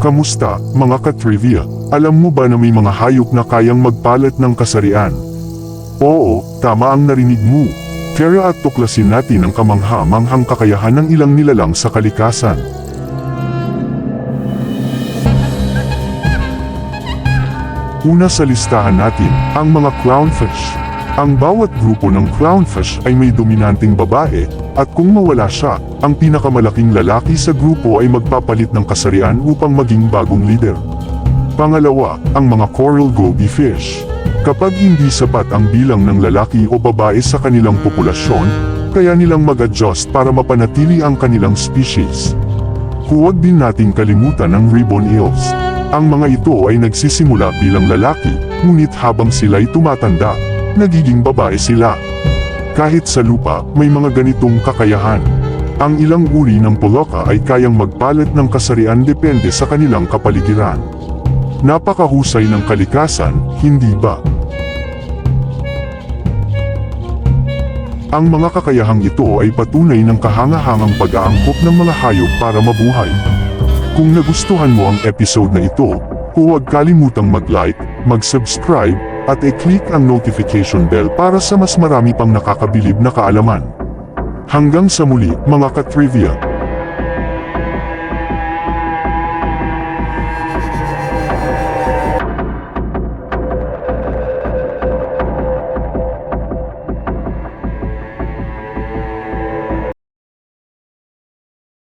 Kamusta, mga ka-trivia? Alam mo ba na may mga hayop na kayang magpalat ng kasarian? Oo, tama ang narinig mo. Kaya at tuklasin natin ang kamangha-manghang kakayahan ng ilang nilalang sa kalikasan. Una sa listahan natin, ang mga clownfish. Ang bawat grupo ng clownfish ay may dominanteng babae, at kung mawala siya, ang pinakamalaking lalaki sa grupo ay magpapalit ng kasarian upang maging bagong leader. Pangalawa, ang mga coral goby fish. Kapag hindi sapat ang bilang ng lalaki o babae sa kanilang populasyon, kaya nilang mag-adjust para mapanatili ang kanilang species. Huwag din nating kalimutan ang ribbon eels. Ang mga ito ay nagsisimula bilang lalaki, ngunit habang sila'y tumatanda, nagiging babae sila. Kahit sa lupa, may mga ganitong kakayahan. Ang ilang uri ng poloka ay kayang magpalit ng kasarian depende sa kanilang kapaligiran. Napakahusay ng kalikasan, hindi ba? Ang mga kakayahang ito ay patunay ng kahangahangang pag-aangkop ng mga hayop para mabuhay. Kung nagustuhan mo ang episode na ito, huwag kalimutang mag-like, mag-subscribe, at i-click ang notification bell para sa mas marami pang nakakabilib na kaalaman. Hanggang sa muli, mga ka-trivia!